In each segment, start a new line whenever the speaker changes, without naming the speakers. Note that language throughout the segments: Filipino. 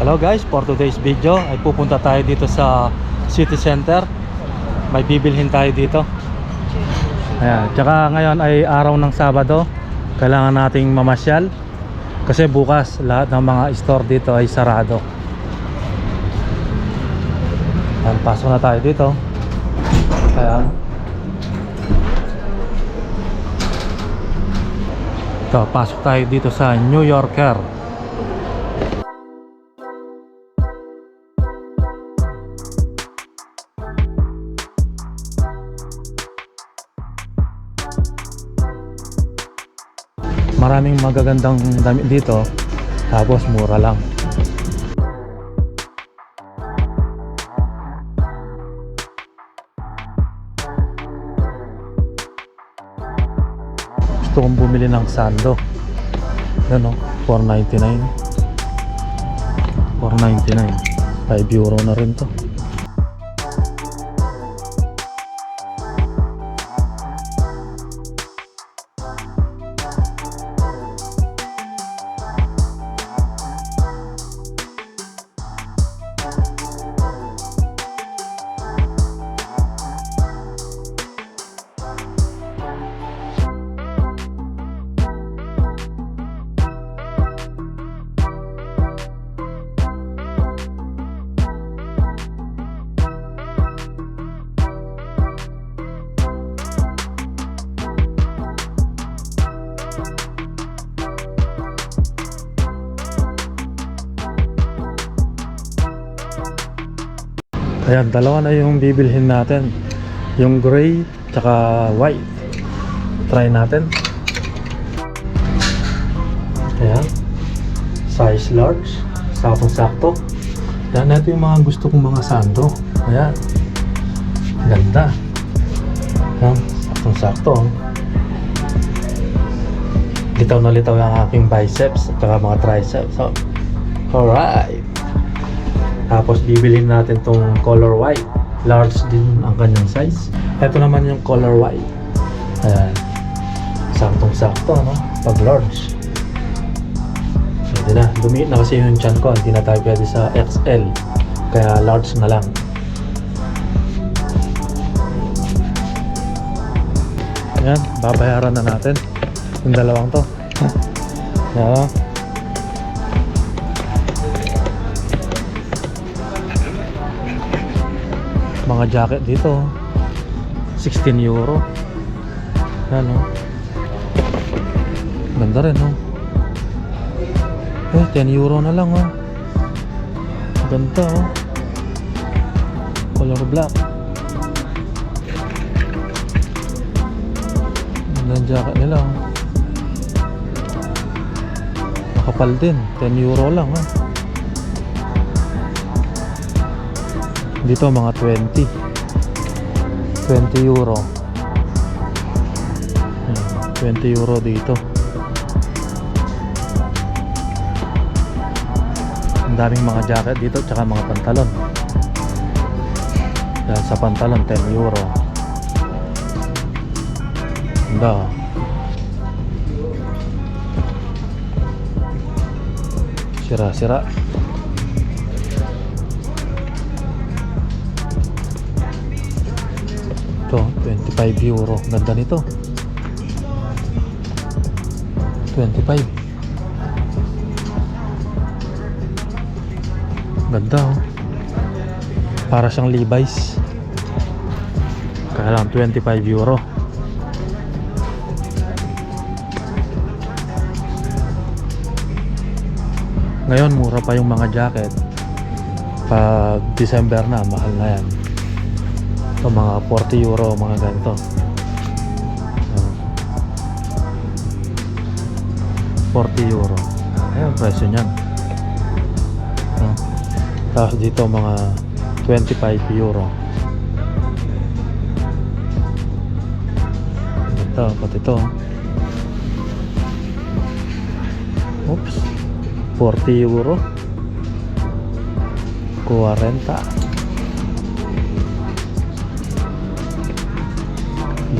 Hello guys, for today's video ay pupunta tayo dito sa city center. May bibilhin tayo dito. Ayan, tsaka ngayon ay araw ng Sabado. Kailangan nating mamasyal kasi bukas lahat ng mga store dito ay sarado. Ayan, pasok na tayo dito. Ayan. Ito, pasok tayo dito sa New Yorker. Maraming magagandang damit dito. Tapos mura lang. Gusto kong bumili ng sando. Yan o, 4.99. 4.99. 5 euro na rin to. Ayan, dalawa na yung bibilhin natin. Yung gray, tsaka white. Try natin. Ayan. Size large. Saktong-sakto. Yan, ito yung mga gusto kong mga sando. Ayan. Ganda. Ayan, saktong-sakto. Litaw na litaw yung aking biceps at mga triceps. So, alright. Tapos bibilhin natin tong color white. Large din ang kanyang size. Ito naman yung color white. Ayan. Saktong-sakto, no? Pag large. Pwede na. Lumiit na kasi yung chan ko. Hindi na tayo pwede sa XL. Kaya large na lang. Ayan. Babayaran na natin. Yung dalawang to. Ayan. Mga jacket dito. 16 euro. Yan o ganda rin o eh 10 euro na lang o ganda o color black. Ganda ang jacket nila o makapal din. 10 euro lang o dito mga 20 20 euro. Ayan, 20 euro dito. Ang daming mga jacket dito tsaka mga pantalon. Yan, sa pantalon 10 euro. Ganda oh. sira sira 25 euro. Ganda nito. 25. Ganda oh. Para siyang Levi's. Kaya lang 25 euro. Ngayon mura pa yung mga jacket. Pag December na, mahal na yan. Ito mga 40 euro, mga ganito. Uh, 40 euro. Ayan, presyo niyan. Uh, tapos dito mga 25 euro. Ito, pati ito. Oops. 40 euro. 40.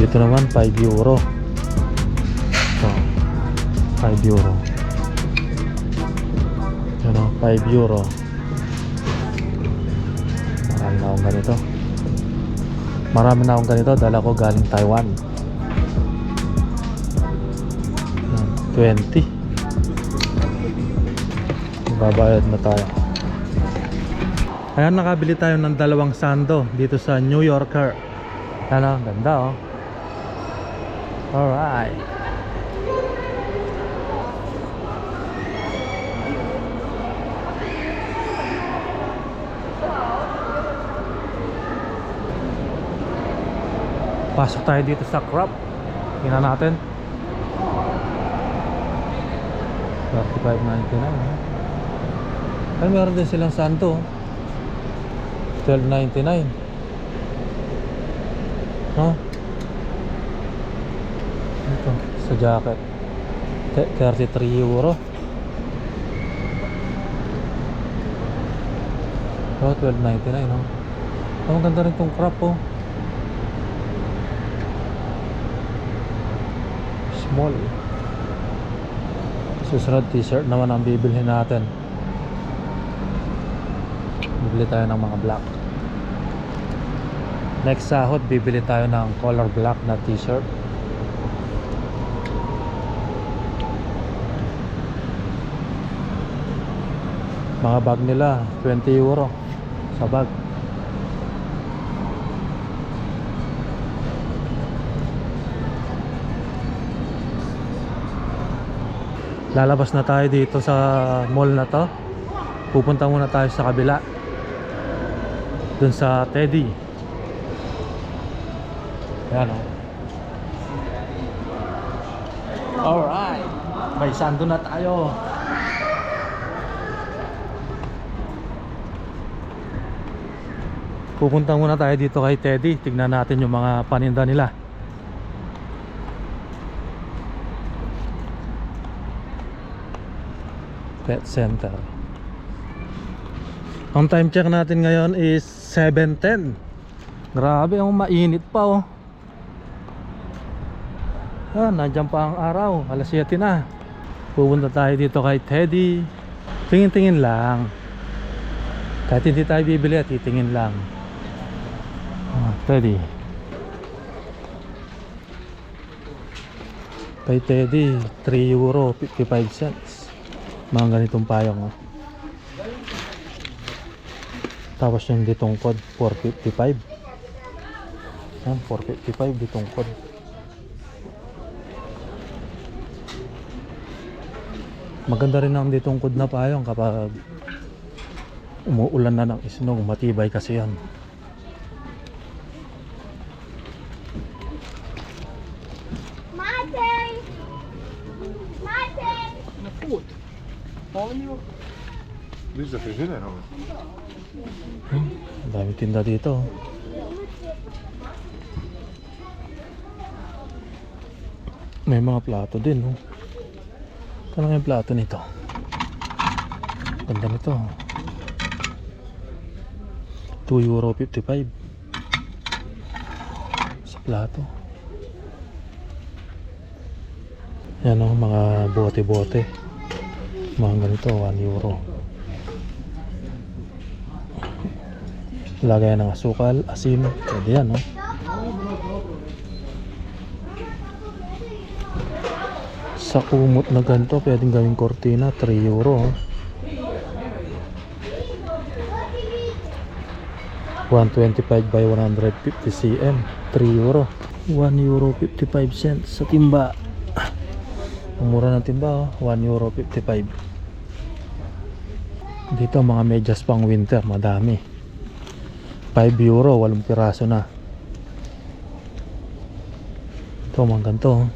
Dito naman 5 euro. Ito. 5 euro. Yan o, 5 euro. Marami na akong ganito. Marami na akong ganito. Dala ko galing Taiwan. Yan, 20. Babayad na tayo. Ayan, nakabili tayo ng dalawang sando dito sa New Yorker. Ang ganda oh. Alright. Pasok tayo dito sa crop. Tingnan natin. 35.99. Ay, meron din silang santo. 12.99. Huh? Ito, sa jacket. Te- 33 euro. Oh, 12.99, no? Oh, ang ganda rin tong crop, oh. Small. Susunod t-shirt naman ang bibilhin natin. Bibili tayo ng mga black. Next sahod, bibili tayo ng color black na t-shirt. Mga bag nila, 20 euro sa bag. Lalabas na tayo dito sa mall na to. Pupunta muna tayo sa kabila. Dun sa Teddy. Ayan o. Alright. May sando na tayo. Pupunta muna tayo dito kay Teddy. Tignan natin yung mga paninda nila. Pet Center. Ang time check natin ngayon is 7.10 Grabe, ang mainit pa oh. Ah, nandiyan pa ang araw. Alas 7 na. Pupunta tayo dito kay Teddy. Tingin-tingin lang. Kahit hindi tayo bibili at titingin lang Teddy. Kay Teddy 3 euro 55 cents. Mga ganitong payong oh. tapos yung ditong code 455 yan 455 ditong code maganda rin ang ditong code na payong kapag umuulan na ng isnog matibay kasi yan
Dit is er geen zin in hoor.
Hmm, dami tinda dito. May mga plato din, oh. Kano yung plato nito? Ganda nito. 2 euro 55 sa plato. Yan oh, mga bote-bote. Mga ganito, 1 euro. Lagay ng asukal, asin, pwede yan, no? Sa kumot na ganito, pwedeng gawing kortina, 3 euro. oh. 125 by 150 cm, 3 euro. 1 euro 55 cents sa timba. Ang ng timba, oh. 1 euro 55. Dito mga medyas pang winter, madami. 5 euro, 8 piraso na. Ito mga ganito. oh.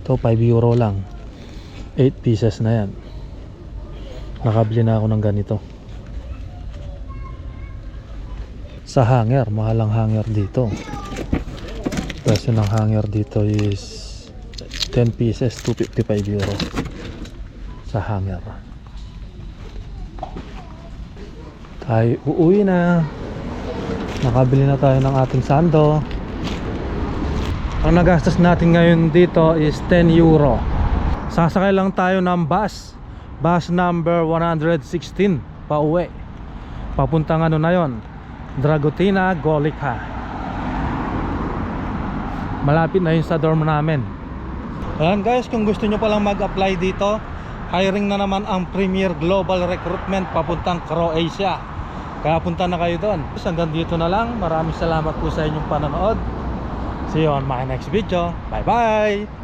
Ito 5 euro lang. 8 pieces na yan. Nakabili na ako ng ganito. Sa hanger, mahal ang hanger dito. Presyo ng hanger dito is 10 pieces, 255 euro. Sa hanger. Tayo uuwi na. Nakabili na tayo ng ating sando. Ang nagastos natin ngayon dito is 10 euro. Sasakay lang tayo ng bus. Bus number 116 pa uwi. Papuntang ano na yon? Dragutina Golica malapit na yun sa dorm namin ayan guys kung gusto nyo palang mag-apply dito hiring na naman ang Premier Global Recruitment papuntang Croatia kaya punta na kayo doon. Hanggang dito na lang. Maraming salamat po sa inyong panonood. See you on my next video. Bye bye